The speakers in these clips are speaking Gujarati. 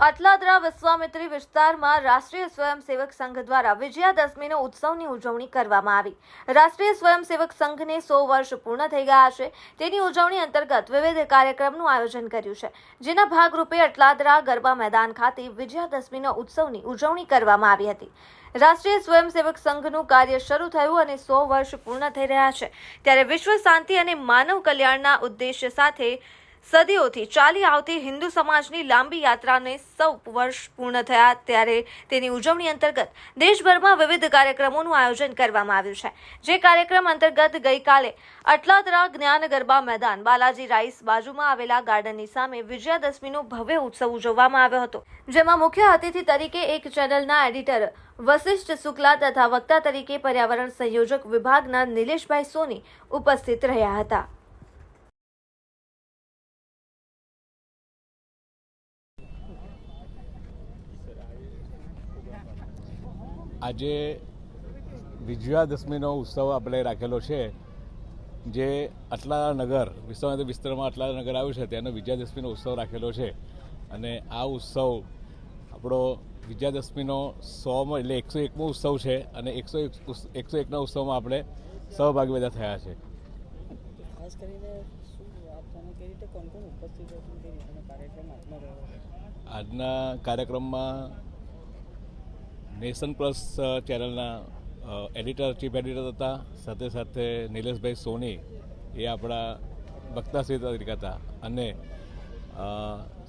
અટલાદરા વિશ્વામિત્રી વિસ્તારમાં રાષ્ટ્રીય સ્વયંસેવક સંઘ દ્વારા વિજયાદશમીનો ઉત્સવની ઉજવણી કરવામાં આવી. રાષ્ટ્રીય સ્વયંસેવક સંઘને સો વર્ષ પૂર્ણ થઈ ગયા છે. તેની ઉજવણી અંતર્ગત વિવિધ કાર્યક્રમનું આયોજન કર્યું છે. જેના ભાગરૂપે અટલાદરા ગરબા મેદાન ખાતે વિજયાદશમીનો ઉત્સવની ઉજવણી કરવામાં આવી હતી. રાષ્ટ્રીય સ્વયંસેવક સંઘનું કાર્ય શરૂ થયું અને સો વર્ષ પૂર્ણ થઈ રહ્યા છે. ત્યારે વિશ્વ શાંતિ અને માનવ કલ્યાણના ઉદ્દેશ્ય સાથે સદીઓથી ચાલી આવતી હિન્દુ સમાજની લાંબી યાત્રાને સૌ વર્ષ પૂર્ણ થયા ત્યારે તેની ઉજવણી અંતર્ગત દેશભરમાં વિવિધ કાર્યક્રમોનું આયોજન કરવામાં આવ્યું છે. જે કાર્યક્રમ અંતર્ગત ગઈકાલે અટલાદરા જ્ઞાન ગરબા મેદાન બાલાજી રાઈસ બાજુમાં આવેલા ગાર્ડનની સામે વિજયાદશમીનો ભવ્ય ઉત્સવ ઉજવવામાં આવ્યો હતો. જેમાં મુખ્ય અતિથિ તરીકે એક ચેનલના એડિટર વશિષ્ઠ શુક્લા તથા વક્તા તરીકે પર્યાવરણ સંયોજક વિભાગના નિલેશભાઈ સોની ઉપસ્થિત રહ્યા હતા. આજે વિજયાદશમીનો ઉત્સવ આપણે રાખેલો છે જે નગર વિશ્વનાથ વિસ્તારમાં નગર આવ્યું છે ત્યાંનો વિજયાદશમીનો ઉત્સવ રાખેલો છે. અને આ ઉત્સવ આપણો વિજયાદશમીનો સોમાં એટલે એકસો એકમો ઉત્સવ છે અને એકસો એકસો એકના ઉત્સવમાં આપણે સહભાગી બધા થયા છે. ખાસ કરીને આજના કાર્યક્રમમાં નેશન પ્લસ ચેનલના એડિટર ચીફ એડિટર હતા. સાથે સાથે નિલેશભાઈ સોની એ આપણા વક્તાશ્રી તરીકે હતા. અને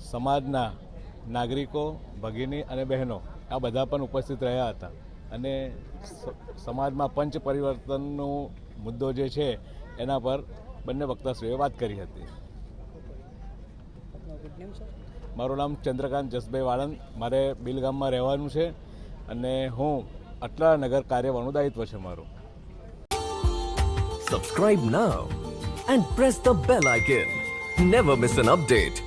સમાજના નાગરિકો ભગીની અને બહેનો આ બધા પણ ઉપસ્થિત રહ્યા હતા. અને સમાજમાં પંચ પરિવર્તનનો મુદ્દો જે છે એના પર બંને વક્તાશ્રીઓએ વાત કરી હતી. મારું નામ ચંદ્રકાંત જસભાઈ વાળંદ. મારે બિલ ગામમાં રહેવાનું છે. અને હું અટલા નગર કાર્યવાહનું દાયિત્વ છે મારું Subscribe now and press the bell icon. Never miss an update.